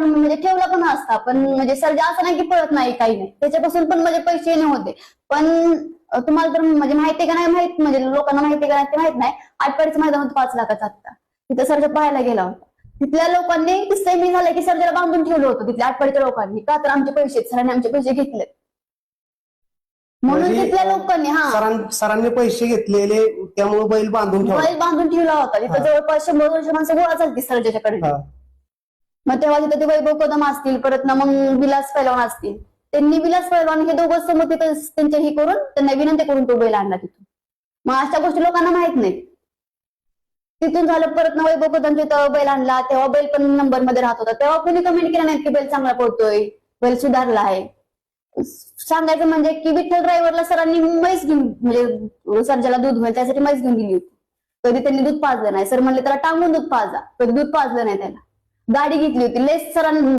म्हणजे ठेवला पण असता. पण म्हणजे सर्जा असं नाही की पळत नाही काही नाही. त्याच्यापासून पण म्हणजे पैसे येणे होते. पण तुम्हाला तर म्हणजे माहिती का नाही माहीत? म्हणजे लोकांना माहिती का नाही ते माहीत नाही. आठवडीचं मैदान होतं पाच लाखाचा आत्ता तिथं सर्जा पाहायला गेला होता. तिथल्या लोकांनी किस्से मी झालं की सर्जाला बांधून ठेवलं होतं तिथल्या आठवडीच्या लोकांनी. का तर आमचे पैसे सरांनी आमचे पैसे घेतले. म्हणून म्हणजे, तिथल्या लोकांनी हा. सरां- सरांनी पैसे घेतलेले त्यामुळे बैल बांधून ठेवला. बैल बांधून ठेवला होता. तिथं. जवळपास शंभर दोनशे माणसं गोळा झाली सर्जाच्याकडे. मग तेव्हा तिथं ते वैभव कदम असतील परत ना मग विलास पैलवान असतील. त्यांनी विलास पैलवान हे दोघं समोर तिथं त्यांच्या ही करून त्यांना विनंती करून तो बैल आणला तिथून. मग अशा गोष्टी लोकांना माहीत नाही तिथून झालं परत ना वैभव कदम तिथं बैल आणला तेव्हा बैल पण नंबरमध्ये राहत होता. तेव्हा कोणी कमेंट केला नाही की बैल चांगला पडतोय बैल सुधारला आहे. सांगायचं म्हणजे की विठ्ठल ड्रायव्हरला सरांनी म्हैस घेऊन म्हणजे सर ज्याला दूध होईल त्यासाठी म्हैस घेऊन गेली होती. कधी त्यांनी दूध पाजलं नाही. सर म्हणले त्याला टांगून दूध पाजा. कधी दूध पाजलं नाही त्याला. गाडी घेतली होती. लेस सरांनी